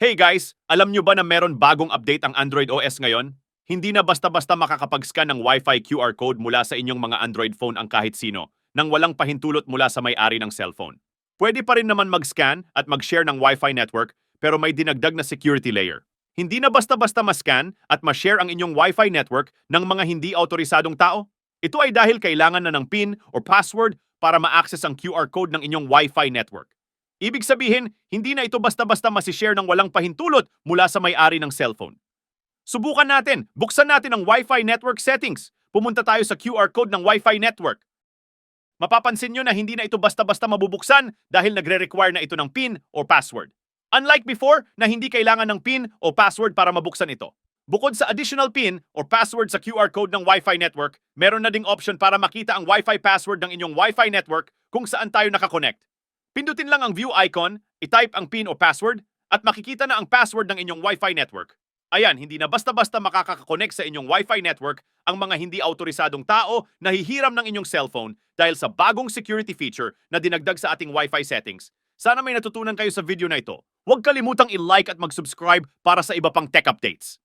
Hey guys, alam nyo ba na meron bagong update ang Android OS ngayon? Hindi na basta-basta makakapag-scan ng Wi-Fi QR code mula sa inyong mga Android phone ang kahit sino nang walang pahintulot mula sa may-ari ng cellphone. Pwede pa rin naman mag-scan at mag-share ng Wi-Fi network pero may dinagdag na security layer. Hindi na basta-basta ma-scan at ma-share ang inyong Wi-Fi network ng mga hindi autorisadong tao. Ito ay dahil kailangan na ng PIN or password para ma-access ang QR code ng inyong Wi-Fi network. Ibig sabihin, hindi na ito basta-basta masishare ng walang pahintulot mula sa may-ari ng cellphone. Subukan natin, buksan natin ang Wi-Fi network settings. Pumunta tayo sa QR code ng Wi-Fi network. Mapapansin nyo na hindi na ito basta-basta mabubuksan dahil nagre-require na ito ng PIN or password. Unlike before na hindi kailangan ng PIN o password para mabuksan ito. Bukod sa additional PIN or password sa QR code ng Wi-Fi network, meron na ding option para makita ang Wi-Fi password ng inyong Wi-Fi network kung saan tayo nakakonect. Pindutin lang ang view icon, itype ang PIN o password, at makikita na ang password ng inyong Wi-Fi network. Ayan, hindi na basta-basta makakakonect sa inyong Wi-Fi network ang mga hindi autorisadong tao na hihiram ng inyong cellphone dahil sa bagong security feature na dinagdag sa ating Wi-Fi settings. Sana may natutunan kayo sa video na ito. Huwag kalimutang i-like at mag-subscribe para sa iba pang tech updates.